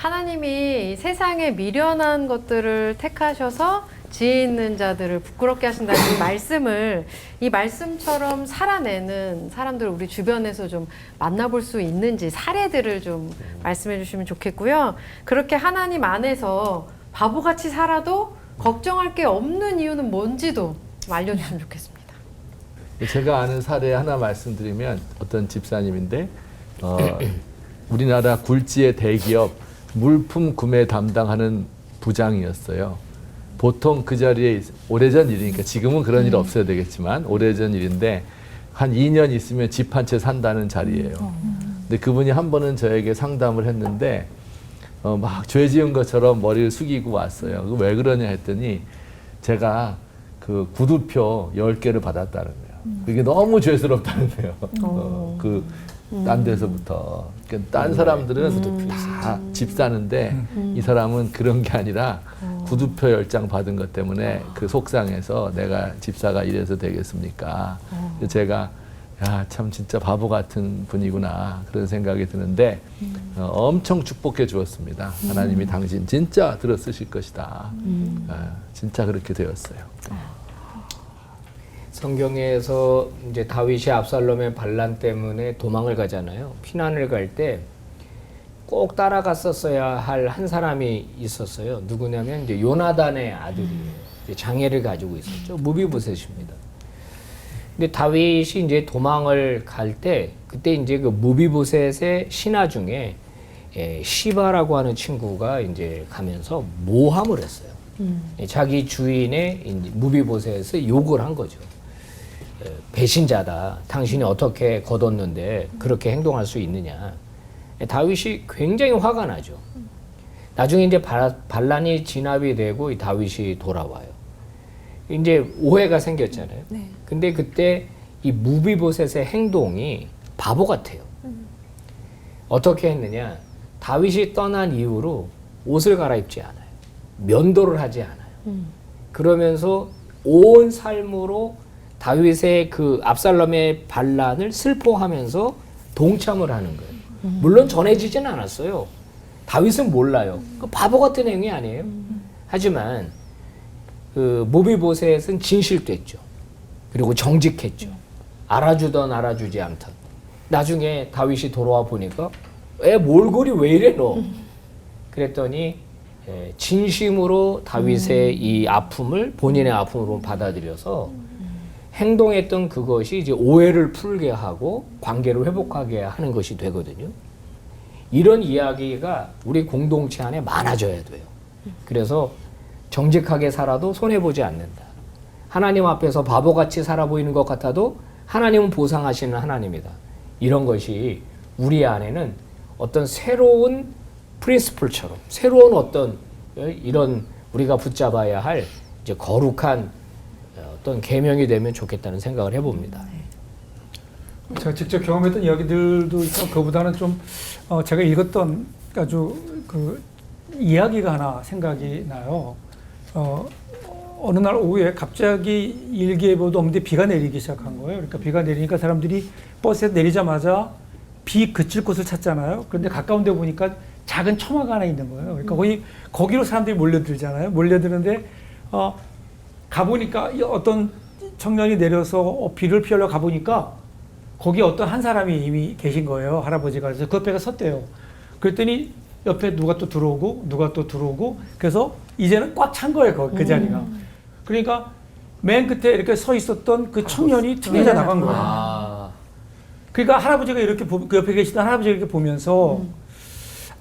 하나님이 세상에 미련한 것들을 택하셔서 지혜 있는 자들을 부끄럽게 하신다는 이 말씀을 이 말씀처럼 살아내는 사람들을 우리 주변에서 좀 만나볼 수 있는지 사례들을 좀 말씀해 주시면 좋겠고요. 그렇게 하나님 안에서 바보같이 살아도 걱정할 게 없는 이유는 뭔지도 좀 알려주시면 좋겠습니다. 제가 아는 사례 하나 말씀드리면 어떤 집사님인데 어, 우리나라 굴지의 대기업 물품 구매 담당하는 부장이었어요. 보통 그 자리에 있- 오래전 일이니까 지금은 그런 일 없어야 되겠지만 오래전 일인데 한 2년 있으면 집 한 채 산다는 자리예요. 근데 그분이 한 번은 저에게 상담을 했는데 어, 막 죄 지은 것처럼 머리를 숙이고 왔어요. 그왜 그러냐 했더니 제가 그 구두표 10개를 받았다는 거예요. 그게 너무 죄스럽다는 거예요. 어, 그, 딴 데서부터. 그러니까 딴 사람들은 다 집 사는데 이 사람은 그런 게 아니라 구두표 10장 받은 것 때문에 그 속상해서 내가 집사가 이래서 되겠습니까? 그래서 제가 야, 참 진짜 바보 같은 분이구나. 그런 생각이 드는데 어, 엄청 축복해 주었습니다. 하나님이 당신 진짜 들어 쓰실 것이다. 아, 진짜 그렇게 되었어요. 성경에서 이제 다윗이 압살롬의 반란 때문에 도망을 가잖아요. 피난을 갈 때 꼭 따라갔었어야 할 한 사람이 있었어요. 누구냐면 이제 요나단의 아들이에요. 장애를 가지고 있었죠. 무비보셋입니다. 근데 다윗이 이제 도망을 갈 때 그때 이제 그 무비보셋의 신하 중에 예, 시바라고 하는 친구가 이제 가면서 모함을 했어요. 예, 자기 주인의 무비보셋을 욕을 한 거죠. 에, 배신자다. 당신이 어떻게 거뒀는데 그렇게 행동할 수 있느냐. 에, 다윗이 굉장히 화가 나죠. 나중에 이제 바- 반란이 진압이 되고 이 다윗이 돌아와요. 이제 오해가 생겼잖아요. 근데 그때 이 무비보셋의 행동이 바보 같아요. 어떻게 했느냐? 다윗이 떠난 이후로 옷을 갈아입지 않아요. 면도를 하지 않아요. 그러면서 온 삶으로 다윗의 그 압살롬의 반란을 슬퍼하면서 동참을 하는 거예요. 물론 전해지진 않았어요. 다윗은 몰라요. 그 바보 같은 행위 아니에요. 하지만 그 모비보셋은 진실됐죠. 그리고 정직했죠. 알아주던 알아주지 않던. 나중에 다윗이 돌아와 보니까 애 몰골이 왜 이래 너? 그랬더니 예, 진심으로 다윗의 이 아픔을 본인의 아픔으로 받아들여서 행동했던 그것이 이제 오해를 풀게 하고 관계를 회복하게 하는 것이 되거든요. 이런 이야기가 우리 공동체 안에 많아져야 돼요. 그래서 정직하게 살아도 손해보지 않는다. 하나님 앞에서 바보같이 살아 보이는 것 같아도 하나님은 보상하시는 하나님이다. 이런 것이 우리 안에는 어떤 새로운 프린스플처럼 새로운 어떤 어, 이런 우리가 붙잡아야 할 이제 거룩한 어, 어떤 계명이 되면 좋겠다는 생각을 해봅니다. 제가 직접 경험했던 이야기들도 있고 그보다는 좀 어, 제가 읽었던 아주 그 이야기가 하나 생각이 나요. 어, 어느 날 오후에 갑자기 일기예보도 없는데 비가 내리기 시작한 거예요. 그러니까 비가 내리니까 사람들이 버스에 내리자마자 비 그칠 곳을 찾잖아요. 그런데 가까운 데 보니까 작은 처마가 하나 있는 거예요. 그러니까 거기 거기로 사람들이 몰려들잖아요. 몰려드는데 어, 가보니까 이 어떤 청년이 내려서 어, 비를 피하려 가보니까 거기 어떤 한 사람이 이미 계신 거예요. 할아버지가. 그래서 그 옆에가 섰대요. 그랬더니 옆에 누가 또 들어오고 누가 또 들어오고 그래서 이제는 꽉 찬 거예요. 그, 그 자리가. 그러니까 맨 끝에 이렇게 서 있었던 그 청년이 튕겨져 나간 거예요. 아, 그러니까 할아버지가 이렇게 보- 그 옆에 계시던 할아버지가 이렇게 보면서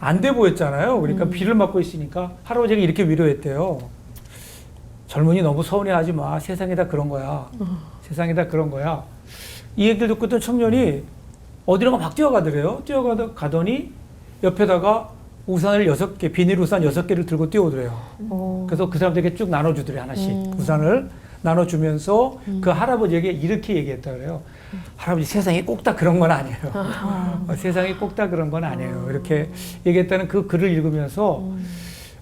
안 돼 보였잖아요. 그러니까 비를 맞고 있으니까 할아버지가 이렇게 위로했대요. 젊은이 너무 서운해하지 마. 세상에 다 그런 거야. 세상에 다 그런 거야. 이 얘기를 듣고 있던 청년이 어디론가 막 뛰어가더래요. 뛰어가다 가더니 옆에다가 우산을 여섯 개, 비닐 우산 여섯 개를 들고 뛰어오더래요. 그래서 그 사람들에게 쭉 나눠주더래 하나씩 우산을 나눠주면서 그 할아버지에게 이렇게 얘기했다 그래요. 할아버지 세상에 꼭 다 그런 건 아니에요. 어, 세상에 꼭 다 그런 건 아니에요. 이렇게 얘기했다는 그 글을 읽으면서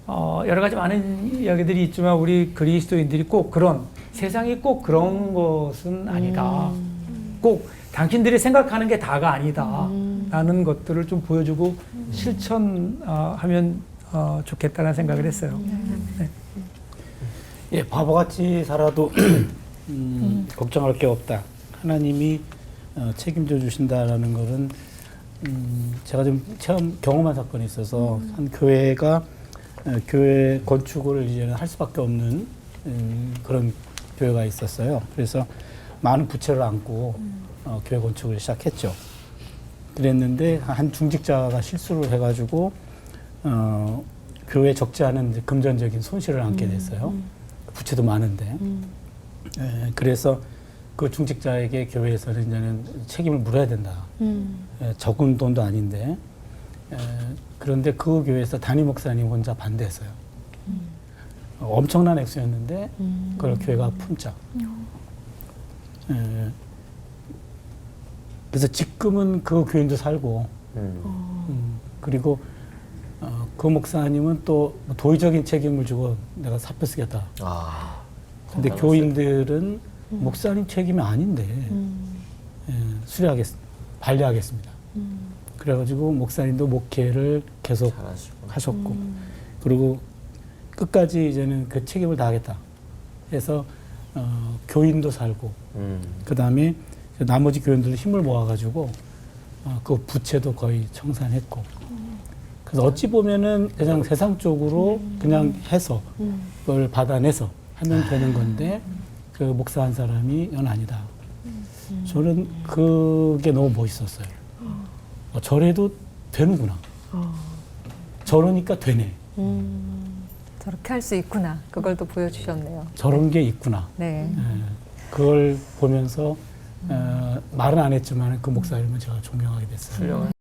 어, 여러 가지 많은 이야기들이 있지만 우리 그리스도인들이 꼭 그런 세상이 꼭 그런 것은 아니다. 꼭 당신들이 생각하는 게 다가 아니다. 음. 라는 것들을 좀 보여주고 실천하면 어, 좋겠다는 생각을 했어요. 네. 예, 바보같이 살아도 음, 걱정할 게 없다. 하나님이 어, 책임져 주신다라는 것은 음, 제가 좀 체험 경험한 사건이 있어서 한 교회가 어, 교회 건축을 이제는 할 수밖에 없는 음, 그런 교회가 있었어요. 그래서 많은 부채를 안고 어, 교회 건축을 시작했죠. 그랬는데 한 중직자가 실수를 해가지고 어, 교회 적지 않은 금전적인 손실을 안게 됐어요. 부채도 많은데. 예, 그래서 그 중직자에게 교회에서는 이제는 책임을 물어야 된다. 음. 예, 적은 돈도 아닌데. 예, 그런데 그 교회에서 담임 목사님 혼자 반대했어요. 어, 엄청난 액수였는데 그걸 교회가 품자. 예, 그래서 지금은 그 교인도 살고 음, 그리고 어, 그 목사님은 또뭐 도의적인 책임을 주고 내가 사표 쓰겠다. 아, 근데 교인들은 목사님 책임이 아닌데 음. 예, 수리하겠, 반려하겠습니다. 그래가지고 목사님도 목회를 계속 잘하시고. 하셨고 그리고 끝까지 이제는 그 책임을 다하겠다. 해서 어, 교인도 살고 음. 그 다음에 나머지 교인들 힘을 모아가지고 어, 그 부채도 거의 청산했고 그래서 어찌 보면은 그냥 세상적으로 그냥 해서 그걸 받아내서 하면 되는 건데 그 목사 한 사람이 연 아니다. 저는 그게 너무 멋있었어요. 어, 저래도 되는구나. 저러니까 되네. 저렇게 할 수 있구나. 그걸 또 보여주셨네요. 저런 게 있구나. 네. 예, 그걸 보면서 어, 말은 안 했지만 그 목사님은 제가 존경하게 됐어요. 훌륭한.